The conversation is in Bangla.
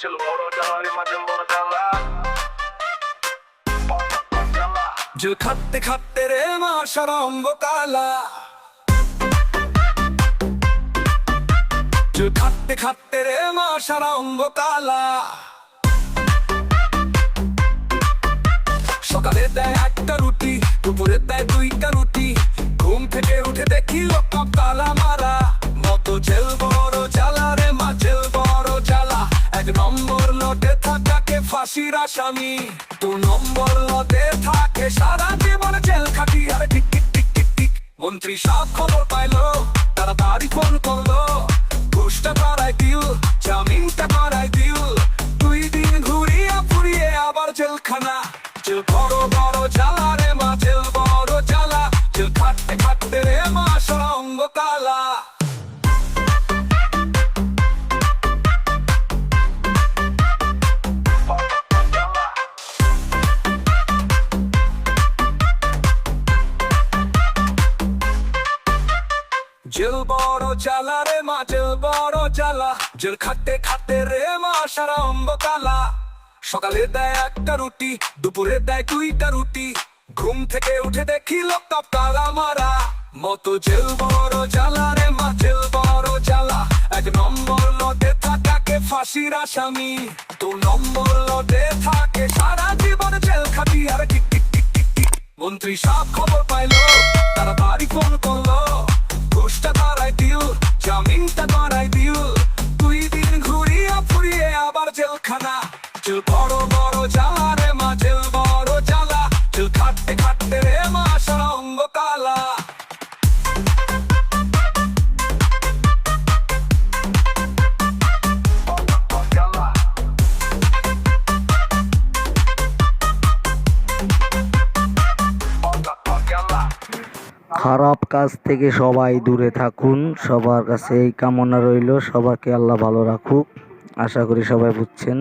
চল down in my বড় জ্বালা জল খাটতে খাটতে রে মা সারম্ভ কালা। জল খাটতে খাটতে রে মা সারম্ভ কালা। সকালে থাকাকে আসামি দু নম্বর লতে থাকে সারা জীবন জেল খাটি, আর টিক টিক টিক টিক টিক। মন্ত্রী সব খবর পাইলো, তাড়াতাড়ি ফোন করল, ঘুষটা করাই দিল, জামিনটা করাই দিল। দুই দিন ঘুরিয়ে ফুরিয়ে আবার জেলখানা। জেল বড় বড় জ্বালা রে জেল বড় চালা রে মা জেল বড় চালা। জেল খাটতে খাটতে রে, মা, সারা অম্ব কালা সকালে দেয় একটা রুটি, দুপুরে দেয় দুইটা রুটি। ঘুম থেকে উঠে দেখি লোক তালা মারা। মতো জেল বড় জ্বালা রে মা জেল বড় জ্বালা এক নম্বর লটে থাকাকে ফাঁসির আসামি। দু নম্বর লটে থাকে সারা জীবন জেল খাটি আর টিক টিক টিক টিক মন্ত্রী সব খবর পাইলো, তারা বাড়ি ফোন খারাপ কাজ থেকে সবাই দূরে থাকুন, সবার কাছে এই কামনা রইল সবাইকে আল্লাহ ভালো রাখুক, আশা করি সবাই বুঝছেন।